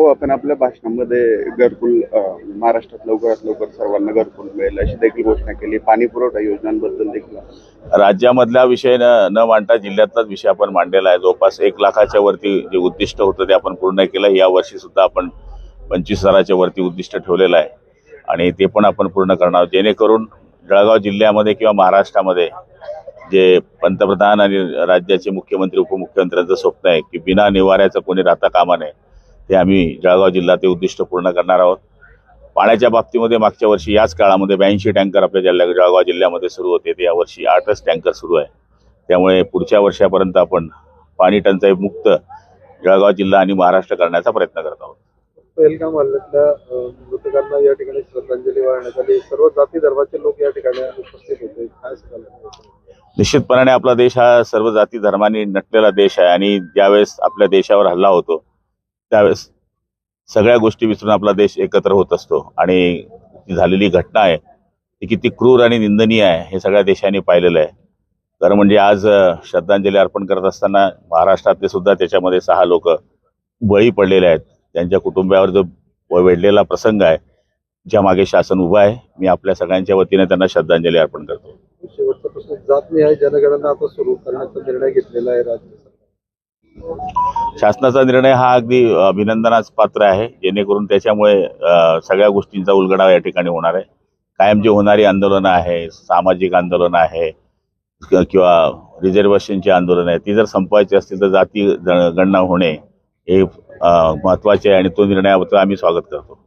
हो आपण आपल्या भाषणामध्ये घरकुल म्हणजे महाराष्ट्रात लवकरात लवकर सर्वांना घरकुल मिळेल अशी देखील घोषणा केली. पाणी पुरवठा योजनांबद्दल देखील. राज्यामधला विषय न न मांडता जिल्ह्यातलाच विषय आपण मांडलेला आहे. जवळपास एक लाखाच्या वरती जे उद्दिष्ट होतं ते आपण पूर्ण केलं. या वर्षी सुद्धा आपण पंचवीस हजाराच्या वरती उद्दिष्ट ठेवलेलं आहे. आणि ते पण आपण पूर्ण करणार जेणेकरून जळगाव जिल्ह्यामध्ये किंवा महाराष्ट्रामध्ये जे पंतप्रधान आणि राज्याचे मुख्यमंत्री उपमुख्यमंत्र्यांचं स्वप्न आहे की बिना निवाऱ्याचं कोणी राहता कामा नये. ते आम्ही जळगाव जिल्हा ते उद्दिष्ट पूर्ण करणार आहोत. पाण्याच्या बाबतीमध्ये मागच्या वर्षी याच काळामध्ये ब्याऐंशी टँकर आपल्या जिल्ह्या जळगाव जिल्ह्यामध्ये सुरू होते. ते यावर्षी आठच टँकर सुरू आहे. त्यामुळे पुढच्या वर्षापर्यंत आपण पाणी टंचाई मुक्त जळगाव जिल्हा आणि महाराष्ट्र करण्याचा प्रयत्न करत आहोत. हल्ल्यातल्या मृतकांना या ठिकाणी श्रद्धांजली वाहण्यात आली. सर्व जाती धर्माचे लोक या ठिकाणी उपस्थित होते. काय सांगाल? निश्चितपणाने आपला देश हा सर्व जाती धर्मांनी नटलेला देश आहे आणि ज्यावेळेस आपल्या देशावर हल्ला होतो त्यावेळेस सगळ्या गोष्टी विसरून आपला देश एकत्र होत असतो. आणि जी झालेली घटना आहे ती किती क्रूर आणि निंदनीय आहे हे सगळ्या देशांनी पाहिलेलं आहे. खरं म्हणजे आज श्रद्धांजली अर्पण करत असताना महाराष्ट्रातले सुद्धा त्याच्यामध्ये सहा लोक बळी पडलेले आहेत. त्यांच्या कुटुंबावर जो वेढलेला प्रसंग आहे ज्या मागे शासन उभं आहे मी आपल्या सगळ्यांच्या वतीने त्यांना श्रद्धांजली अर्पण करतो. शेवटचा प्रश्न जातनिहाय जनगणना आता सुरू करण्याचा निर्णय घेतलेला आहे राज्य शासनाचा निर्णय हा अगदी अभिनंदनास पात्र आहे. जेणेकरून त्याच्यामुळे सगळ्या गोष्टींचा उलगडा या ठिकाणी होणार आहे. कायम जी होणारी आंदोलनं आहे सामाजिक आंदोलनं आहे किंवा रिझर्वेशनची आंदोलन आहे ती जर संपवायची असतील तर जाती गणना होणे हे महत्त्वाचे महत्त्वाचे आहे आणि तो निर्णयाबद्दल आम्ही स्वागत करतो.